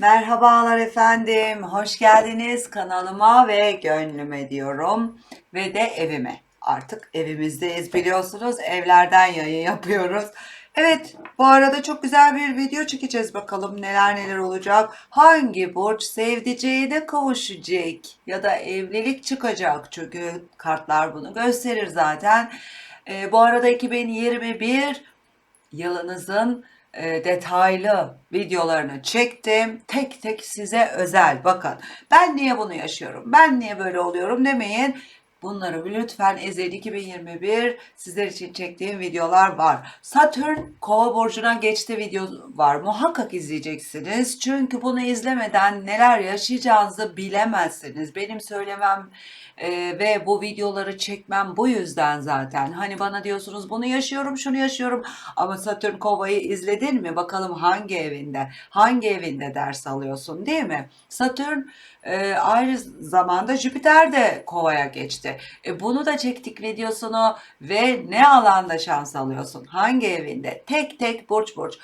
Merhabalar efendim, hoş geldiniz kanalıma ve gönlüme diyorum ve de evime. Artık evimizdeyiz biliyorsunuz, evlerden yayın yapıyoruz. Evet, bu arada çok güzel bir video çekeceğiz bakalım neler neler olacak. Hangi burç sevdiceğine kavuşacak ya da evlilik çıkacak çünkü kartlar bunu gösterir zaten. Ee, bu arada 2021 yılınızın e, detaylı videolarını çektim. Tek tek size özel. Bakın ben niye bunu yaşıyorum? Ben niye böyle oluyorum demeyin. Bunları lütfen izleyin. 2021 sizler için çektiğim videolar var. Satürn kova burcuna geçti video var. Muhakkak izleyeceksiniz. Çünkü bunu izlemeden neler yaşayacağınızı bilemezsiniz. Benim söylemem e, ve bu videoları çekmem bu yüzden zaten. Hani bana diyorsunuz bunu yaşıyorum, şunu yaşıyorum. Ama Satürn kovayı izledin mi? Bakalım hangi evinde, hangi evinde ders alıyorsun değil mi? Satürn e, aynı zamanda Jüpiter de kovaya geçti. E, bunu da çektik videosunu ve ne alanda şans alıyorsun? Hangi evinde? Tek tek burç burç.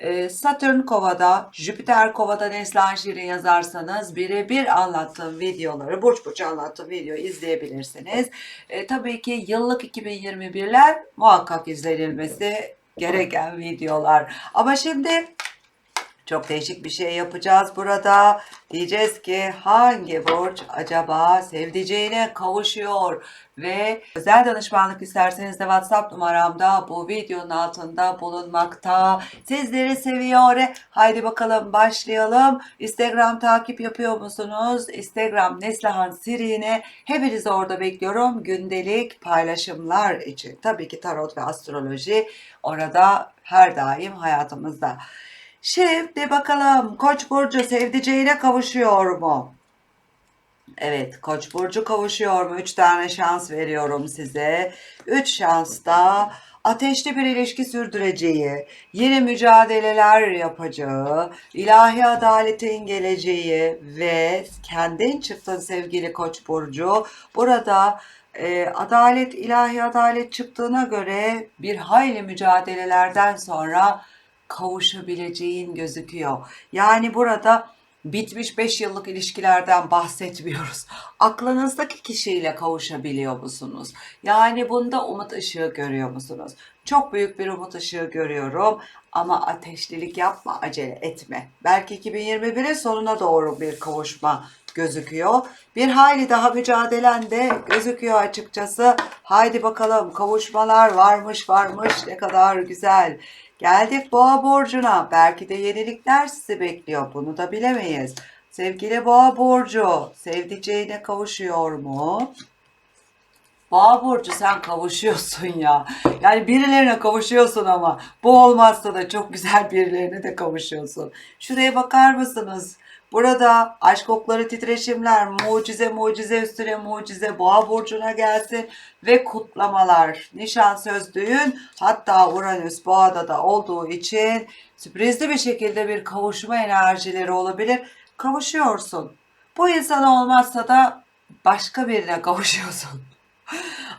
E, Satürn kovada, Jüpiter kovada Neslihan Şirin yazarsanız birebir anlattığım videoları, burç burç anlattığım videoyu izleyebilirsiniz. E, tabii ki yıllık 2021'ler muhakkak izlenilmesi gereken videolar. Ama şimdi çok değişik bir şey yapacağız burada. Diyeceğiz ki hangi burç acaba sevdiceğine kavuşuyor ve özel danışmanlık isterseniz de WhatsApp numaramda bu videonun altında bulunmakta. Sizleri seviyor. Haydi bakalım başlayalım. Instagram takip yapıyor musunuz? Instagram Neslihan Sirine. Hepinizi orada bekliyorum. Gündelik paylaşımlar için. Tabii ki tarot ve astroloji orada her daim hayatımızda. Şimdi bakalım Koç burcu sevdiceğine kavuşuyor mu? Evet, Koç burcu kavuşuyor mu? Üç tane şans veriyorum size. Üç şansta ateşli bir ilişki sürdüreceği, yeni mücadeleler yapacağı, ilahi adaletin geleceği ve kendin çıktın sevgili Koç burcu. Burada e, adalet, ilahi adalet çıktığına göre bir hayli mücadelelerden sonra kavuşabileceğin gözüküyor. Yani burada bitmiş 5 yıllık ilişkilerden bahsetmiyoruz. Aklınızdaki kişiyle kavuşabiliyor musunuz? Yani bunda umut ışığı görüyor musunuz? Çok büyük bir umut ışığı görüyorum ama ateşlilik yapma, acele etme. Belki 2021'in sonuna doğru bir kavuşma gözüküyor. Bir hayli daha mücadelen de gözüküyor açıkçası. Haydi bakalım kavuşmalar varmış varmış ne kadar güzel. Geldik boğa burcuna. Belki de yenilikler sizi bekliyor. Bunu da bilemeyiz. Sevgili boğa burcu, sevdiceğine kavuşuyor mu? Boğa burcu sen kavuşuyorsun ya. Yani birilerine kavuşuyorsun ama bu olmazsa da çok güzel birilerine de kavuşuyorsun. Şuraya bakar mısınız? Burada aşk okları titreşimler mucize mucize üstüne mucize boğa burcuna gelsin ve kutlamalar nişan söz düğün hatta Uranüs boğada da olduğu için sürprizli bir şekilde bir kavuşma enerjileri olabilir. Kavuşuyorsun. Bu insan olmazsa da başka birine kavuşuyorsun.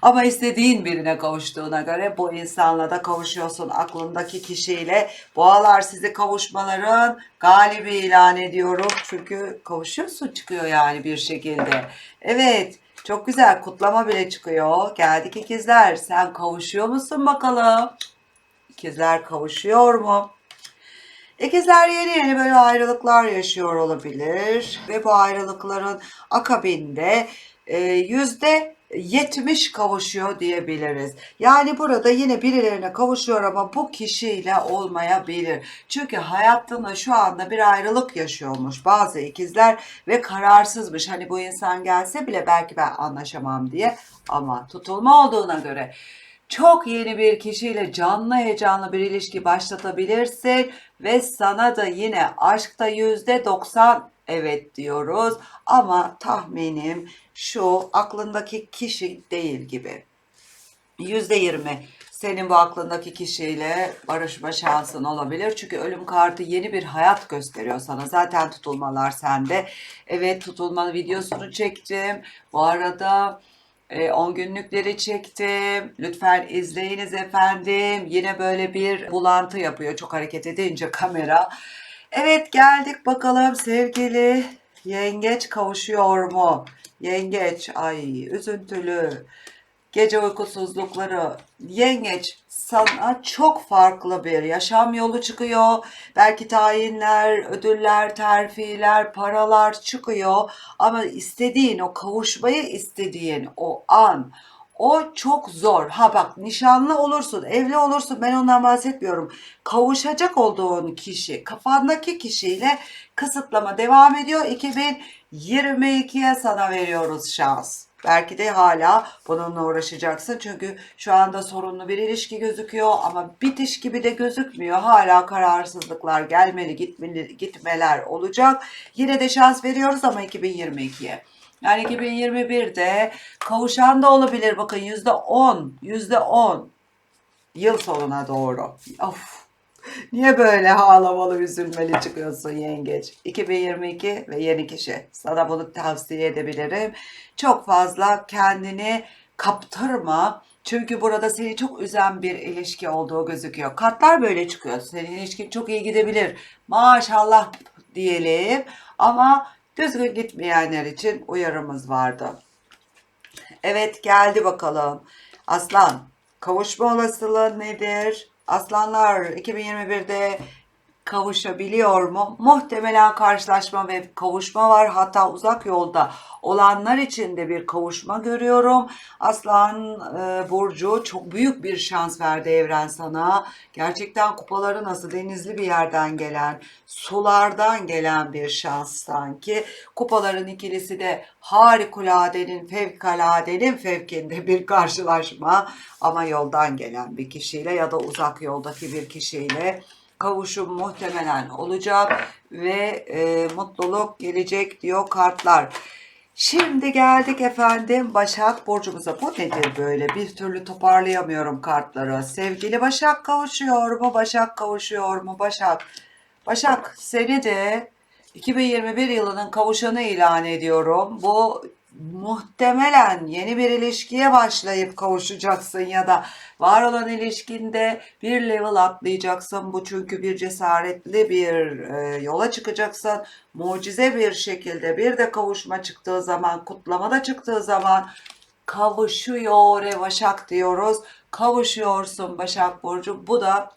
Ama istediğin birine kavuştuğuna göre bu insanla da kavuşuyorsun aklındaki kişiyle. Boğalar sizi kavuşmaların galibi ilan ediyorum. Çünkü kavuşuyorsun çıkıyor yani bir şekilde. Evet çok güzel kutlama bile çıkıyor. Geldik ikizler sen kavuşuyor musun bakalım? İkizler kavuşuyor mu? İkizler yeni yeni böyle ayrılıklar yaşıyor olabilir ve bu ayrılıkların akabinde e, yüzde 70 kavuşuyor diyebiliriz. Yani burada yine birilerine kavuşuyor ama bu kişiyle olmayabilir. Çünkü hayatında şu anda bir ayrılık yaşıyormuş bazı ikizler ve kararsızmış. Hani bu insan gelse bile belki ben anlaşamam diye ama tutulma olduğuna göre çok yeni bir kişiyle canlı heyecanlı bir ilişki başlatabilirsin ve sana da yine aşkta yüzde 90 evet diyoruz ama tahminim şu aklındaki kişi değil gibi. Yüzde 20 senin bu aklındaki kişiyle barışma şansın olabilir. Çünkü ölüm kartı yeni bir hayat gösteriyor sana. Zaten tutulmalar sende. Evet tutulma videosunu çektim. Bu arada 10 günlükleri çektim. Lütfen izleyiniz efendim. Yine böyle bir bulantı yapıyor çok hareket edince kamera. Evet geldik bakalım sevgili yengeç kavuşuyor mu? Yengeç ay üzüntülü gece uykusuzlukları yengeç sana çok farklı bir yaşam yolu çıkıyor. Belki tayinler, ödüller, terfiler, paralar çıkıyor ama istediğin o kavuşmayı istediğin o an o çok zor. Ha bak nişanlı olursun, evli olursun ben ondan bahsetmiyorum. Kavuşacak olduğun kişi, kafandaki kişiyle kısıtlama devam ediyor. 2022'ye sana veriyoruz şans. Belki de hala bununla uğraşacaksın. Çünkü şu anda sorunlu bir ilişki gözüküyor ama bitiş gibi de gözükmüyor. Hala kararsızlıklar gelmeli, gitmeli, gitmeler olacak. Yine de şans veriyoruz ama 2022'ye. Yani 2021'de kavuşan da olabilir. Bakın yüzde on, yüzde on yıl sonuna doğru. Of. Niye böyle ağlamalı, üzülmeli çıkıyorsun yengeç? 2022 ve yeni kişi. Sana bunu tavsiye edebilirim. Çok fazla kendini kaptırma. Çünkü burada seni çok üzen bir ilişki olduğu gözüküyor. Kartlar böyle çıkıyor. Senin ilişkin çok iyi gidebilir. Maşallah diyelim. Ama düzgün gitmeyenler için uyarımız vardı. Evet geldi bakalım. Aslan kavuşma olasılığı nedir? Aslanlar 2021'de kavuşabiliyor mu? Muhtemelen karşılaşma ve kavuşma var. Hatta uzak yolda olanlar için de bir kavuşma görüyorum. Aslan e, Burcu çok büyük bir şans verdi evren sana. Gerçekten kupaları nasıl denizli bir yerden gelen, sulardan gelen bir şans sanki. Kupaların ikilisi de harikuladenin, fevkaladenin fevkinde bir karşılaşma. Ama yoldan gelen bir kişiyle ya da uzak yoldaki bir kişiyle kavuşum muhtemelen olacak ve e, mutluluk gelecek diyor kartlar. Şimdi geldik efendim Başak Burcumuza. Bu nedir böyle? Bir türlü toparlayamıyorum kartları. Sevgili Başak kavuşuyor mu? Başak kavuşuyor mu? Başak. Başak seni de 2021 yılının kavuşanı ilan ediyorum. Bu muhtemelen yeni bir ilişkiye başlayıp kavuşacaksın ya da var olan ilişkinde bir level atlayacaksın. Bu çünkü bir cesaretli bir e, yola çıkacaksın. Mucize bir şekilde bir de kavuşma çıktığı zaman, kutlama da çıktığı zaman kavuşuyor e, Başak diyoruz. Kavuşuyorsun Başak Burcu. Bu da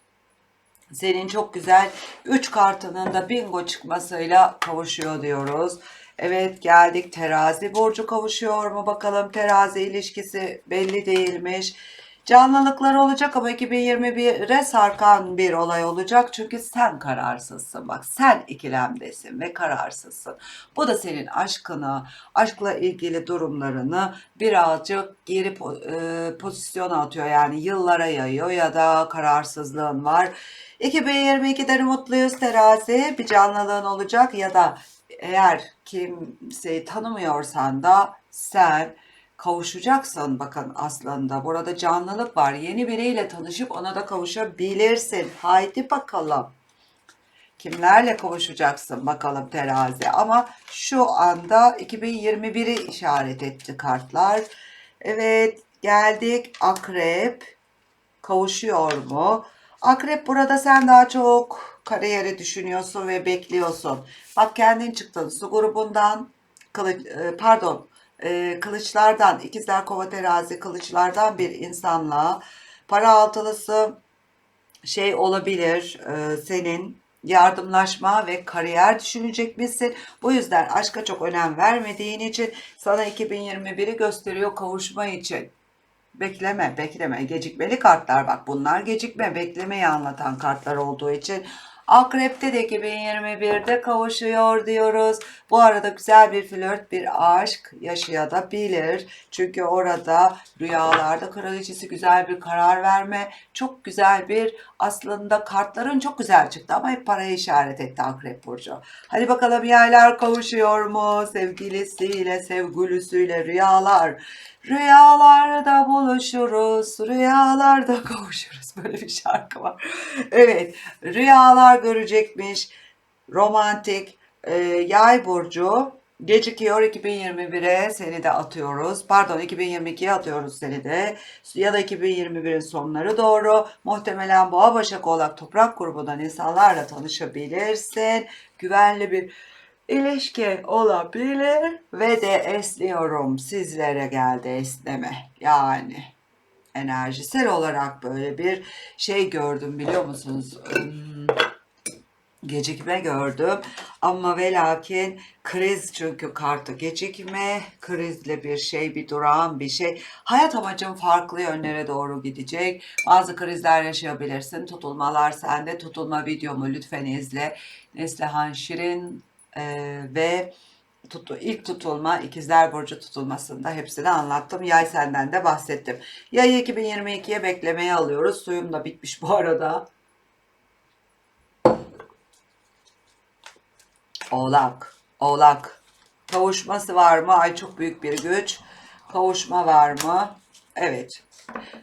senin çok güzel 3 kartının da bingo çıkmasıyla kavuşuyor diyoruz. Evet geldik terazi burcu kavuşuyor mu bakalım terazi ilişkisi belli değilmiş. Canlılıklar olacak ama 2021'e sarkan bir olay olacak. Çünkü sen kararsızsın. Bak sen ikilemdesin ve kararsızsın. Bu da senin aşkını, aşkla ilgili durumlarını birazcık geri e, pozisyona atıyor. Yani yıllara yayıyor ya da kararsızlığın var. 2022'de mutluyuz terazi. Bir canlılığın olacak ya da eğer kimseyi tanımıyorsan da sen kavuşacaksın bakın aslında. Burada canlılık var. Yeni biriyle tanışıp ona da kavuşabilirsin. Haydi bakalım. Kimlerle kavuşacaksın bakalım terazi. Ama şu anda 2021'i işaret etti kartlar. Evet geldik akrep. Kavuşuyor mu? Akrep burada sen daha çok kariyeri düşünüyorsun ve bekliyorsun. Bak kendin çıktın su grubundan kılıç, e, pardon e, kılıçlardan ikizler kova terazi kılıçlardan bir insanla para altılısı şey olabilir e, senin yardımlaşma ve kariyer düşünecek misin? Bu yüzden aşka çok önem vermediğin için sana 2021'i gösteriyor kavuşma için. Bekleme, bekleme. Gecikmeli kartlar bak. Bunlar gecikme, beklemeyi anlatan kartlar olduğu için Akrep'te de 2021'de kavuşuyor diyoruz. Bu arada güzel bir flört, bir aşk yaşayabilir. Çünkü orada rüyalarda kraliçesi güzel bir karar verme, çok güzel bir aslında kartların çok güzel çıktı ama hep paraya işaret etti Akrep Burcu. Hadi bakalım yaylar kavuşuyor mu sevgilisiyle, sevgilisiyle rüyalar. Rüyalarda buluşuruz, rüyalarda kavuşuruz. Böyle bir şarkı var. Evet, rüyalar görecekmiş. Romantik, e, yay burcu Gecikiyor 2021'e seni de atıyoruz. Pardon 2022'ye atıyoruz seni de. Ya da 2021'in sonları doğru. Muhtemelen Boğa Başak Oğlak Toprak grubundan insanlarla tanışabilirsin. Güvenli bir ilişki olabilir. Ve de esniyorum. Sizlere geldi esneme. Yani enerjisel olarak böyle bir şey gördüm biliyor musunuz? Gecikme gördüm. Ama ve lakin kriz çünkü kartı gecikme, krizle bir şey, bir durağan bir şey. Hayat amacın farklı yönlere doğru gidecek. Bazı krizler yaşayabilirsin. Tutulmalar sende. Tutulma videomu lütfen izle. Neslihan Şirin e, ve tutu, ilk tutulma ikizler burcu tutulmasında hepsini anlattım. Yay senden de bahsettim. Yay 2022'ye beklemeye alıyoruz. Suyum da bitmiş bu arada. Oğlak. Oğlak. Kavuşması var mı? Ay çok büyük bir güç. Kavuşma var mı? Evet.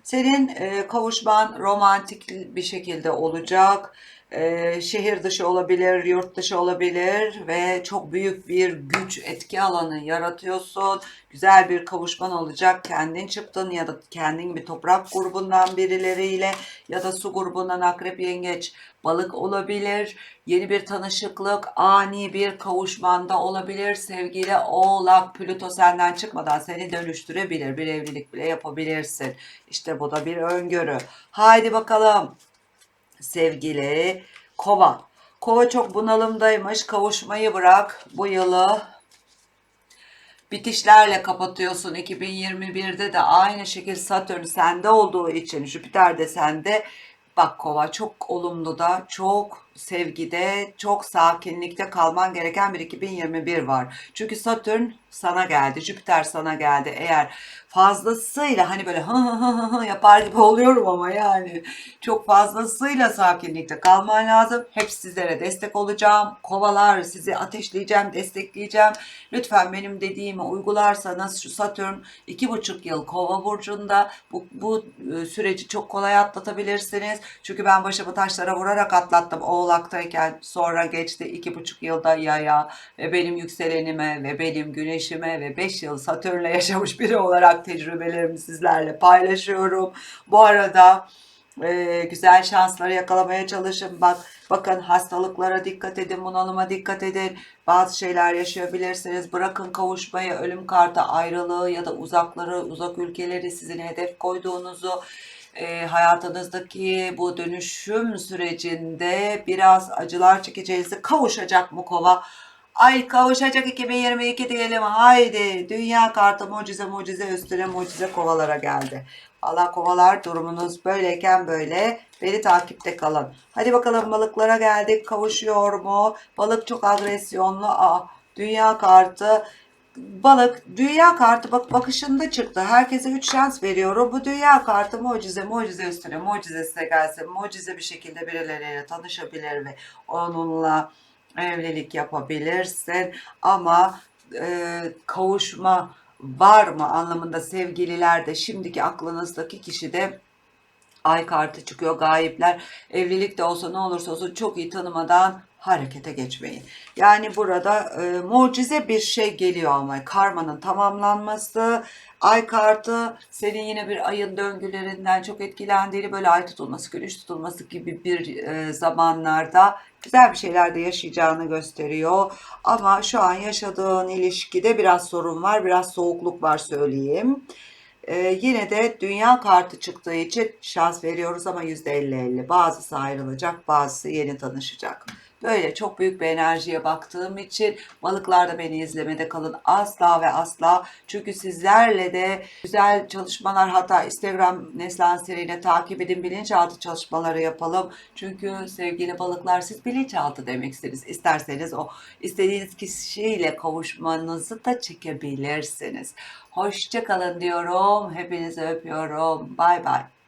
Senin e, kavuşman romantik bir şekilde olacak. E, şehir dışı olabilir, yurt dışı olabilir ve çok büyük bir güç etki alanı yaratıyorsun. Güzel bir kavuşman olacak. Kendin çıktın ya da kendin bir toprak grubundan birileriyle ya da su grubundan akrep yengeç balık olabilir. Yeni bir tanışıklık, ani bir kavuşmanda olabilir. Sevgili oğlak Plüto senden çıkmadan seni dönüştürebilir. Bir evlilik bile yapabilirsin. İşte bu da bir öngörü. Haydi bakalım sevgili kova. Kova çok bunalımdaymış. Kavuşmayı bırak. Bu yılı bitişlerle kapatıyorsun. 2021'de de aynı şekilde Satürn sende olduğu için Jüpiter de sende. Bak kova çok olumlu da çok sevgide çok sakinlikte kalman gereken bir 2021 var. Çünkü Satürn sana geldi, Jüpiter sana geldi. Eğer fazlasıyla hani böyle hı hı hı hı yapar gibi oluyorum ama yani çok fazlasıyla sakinlikte kalman lazım. Hep sizlere destek olacağım. Kovalar sizi ateşleyeceğim, destekleyeceğim. Lütfen benim dediğimi uygularsanız şu Satürn iki buçuk yıl kova burcunda bu, bu e, süreci çok kolay atlatabilirsiniz. Çünkü ben başımı taşlara vurarak atlattım. Oğlaktayken sonra geçti iki buçuk yılda yaya ve benim yükselenime ve benim güneşime ve beş yıl Satürn'le yaşamış biri olarak tecrübelerimi sizlerle paylaşıyorum. Bu arada e, güzel şansları yakalamaya çalışın. Bak bakın hastalıklara dikkat edin, bunalıma dikkat edin. Bazı şeyler yaşayabilirsiniz. Bırakın kavuşmayı, ölüm kartı, ayrılığı ya da uzakları, uzak ülkeleri sizin hedef koyduğunuzu e, hayatınızdaki bu dönüşüm sürecinde biraz acılar çekeceğinizi kavuşacak mı kova? Ay kavuşacak 2022 diyelim. Haydi dünya kartı mucize mucize üstüne mucize kovalara geldi. Allah kovalar durumunuz böyleyken böyle beni takipte kalın. Hadi bakalım balıklara geldik. Kavuşuyor mu? Balık çok agresyonlu. Aa, dünya kartı balık dünya kartı bak bakışında çıktı. Herkese 3 şans veriyorum. Bu dünya kartı mucize mucize üstüne mucize size gelsin. Mucize bir şekilde birileriyle tanışabilir ve onunla evlilik yapabilirsin. Ama e, kavuşma var mı anlamında sevgililerde şimdiki aklınızdaki kişi de ay kartı çıkıyor gayipler. Evlilik de olsa ne olursa olsun çok iyi tanımadan harekete geçmeyin. Yani burada e, mucize bir şey geliyor ama karmanın tamamlanması, ay kartı senin yine bir ayın döngülerinden çok etkilendiğini böyle ay tutulması, güneş tutulması gibi bir e, zamanlarda güzel bir şeyler de yaşayacağını gösteriyor. Ama şu an yaşadığın ilişkide biraz sorun var, biraz soğukluk var söyleyeyim. Ee, yine de dünya kartı çıktığı için şans veriyoruz ama %50-50. Bazısı ayrılacak, bazısı yeni tanışacak. Böyle çok büyük bir enerjiye baktığım için balıklar da beni izlemede kalın asla ve asla. Çünkü sizlerle de güzel çalışmalar hatta Instagram Neslan seriyle takip edin bilinçaltı çalışmaları yapalım. Çünkü sevgili balıklar siz bilinçaltı demeksiniz. İsterseniz o istediğiniz kişiyle kavuşmanızı da çekebilirsiniz. Hoşçakalın diyorum. Hepinizi öpüyorum. Bay bay.